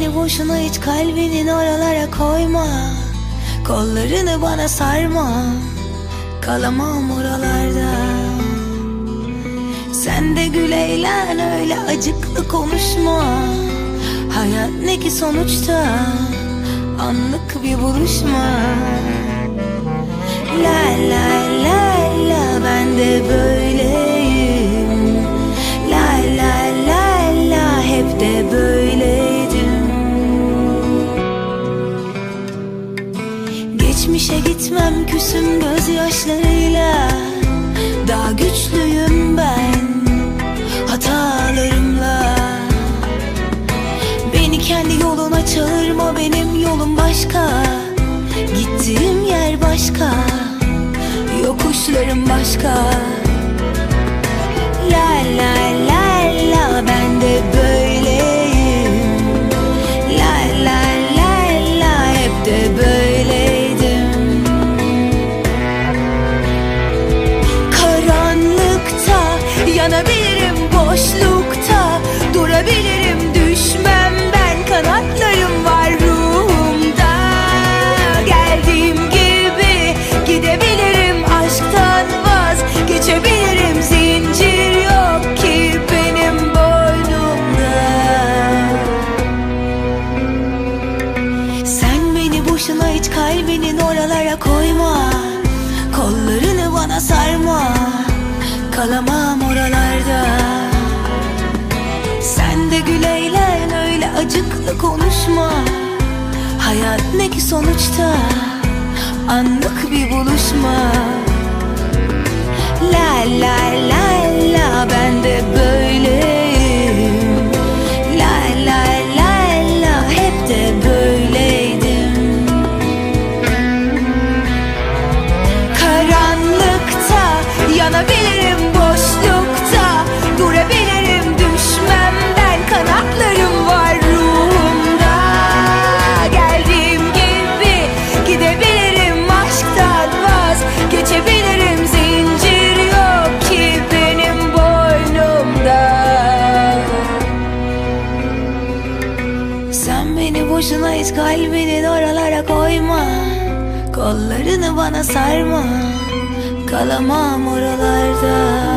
hiç kalbinin oralara koyma. Kollarını bana sarma. Kalamam oralarda. Sen de gül eğlen öyle acıklı konuşma. Hayat ne ki sonuçta? Anlık bir buluşma. La la la la ben de böyleyim küsüm gözyaşlarıyla. Daha güçlüyüm ben hatalarımla. Beni kendi yoluna çağırma benim yolum başka. Gittiğim yer başka Yokuşlarım başka. La la la la ben de böyleyim boşuna hiç kalbinin oralara koyma. Kollarını bana sarma. Kalamam oralarda. Sen de gül eğlen öyle acıklı konuşma. Hayat ne ki sonuçta? Anlık bir buluşma boşuna hiç kalbinin oralara koyma. Kollarını bana sarma. Kalamam oralarda